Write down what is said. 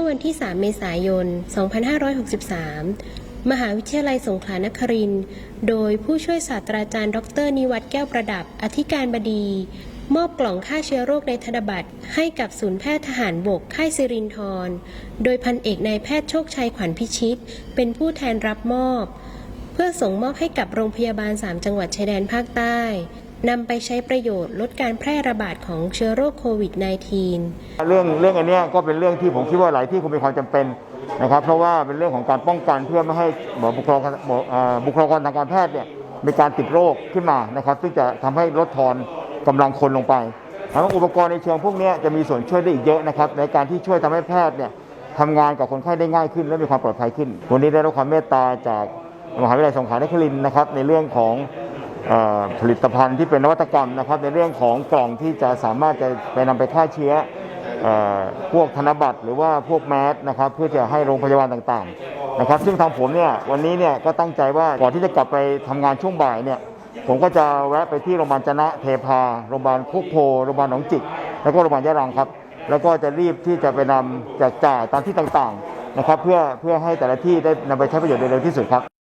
มื่อวันที่ 3 เมษายน 2563 มหาวิทยาลัยสงขลานครินทร์โดยผู้ช่วยศาสตราจารย์ ดร นิวัฒน์แก้วประดับ อธิการบดี มอบกล่องฆ่าเชื้อโรคในธนบัตรให้กับศูนย์แพทย์ทหารบก ค่ายสิรินธรโดยพันเอกนายแพทย์โชคชัยขวัญพิชิต เป็นผู้แทนรับมอบ เพื่อส่งมอบให้กับโรงพยาบาล 3 จังหวัดชายแดนภาคใต้ นำไปใช้ประโยชน์ลดการแพร่ระบาดของเชื้อโรคโควิด -19 เรื่องเรื่องอันนี้ก็เป็นเรื่องที่ผมคิดว่าหลายที่คงมีความจำเป็นนะครับ เพราะว่าเป็นเรื่องของการป้องกันเพื่อไม่ให้บุคลากรบุคลากรทางการแพทย์เนี่ยมีการติดโรคขึ้นมานะครับ ซึ่งจะทำให้ลดทอนกำลังคนลงไปแล้วอุปกรณ์ในเชิงพวกนี้จะมีส่วนช่วยได้อีกเยอะนะครับ ในการที่ช่วยทำให้แพทย์เนี่ยทำงานกับคนไข้ได้ง่ายขึ้น และมีความปลอดภัยขึ้น วันนี้ได้รับความเมตตาจากมหาวิทยาลัยสงขลานครินทร์นะครับในเรื่องของ ผลิตภัณฑ์ที่เป็นนวัตกรรมนะครับ ในเรื่องของกล่องที่จะสามารถจะไปนำไปฆ่าเชื้อพวกธนบัตรหรือว่าพวกแมสนะครับ เพื่อจะให้โรงพยาบาลต่างๆนะครับ ซึ่งทางผมเนี่ยวันนี้เนี่ยก็ตั้งใจว่าก่อนที่จะกลับไปทำงานช่วงบ่ายเนี่ยผมก็จะแวะไปที่โรงพยาบาลจนะเทพาโรงพยาบาลโคกโพโรงพยาบาลหนองจิก แล้วก็โรงพยาบาลยะรังครับ แล้วก็จะรีบที่จะไปนำแจกจ่ายตามที่ต่างๆนะครับ เพื่อเพื่อให้แต่ละที่ได้นำไปใช้ประโยชน์โดยเร็วที่สุดครับ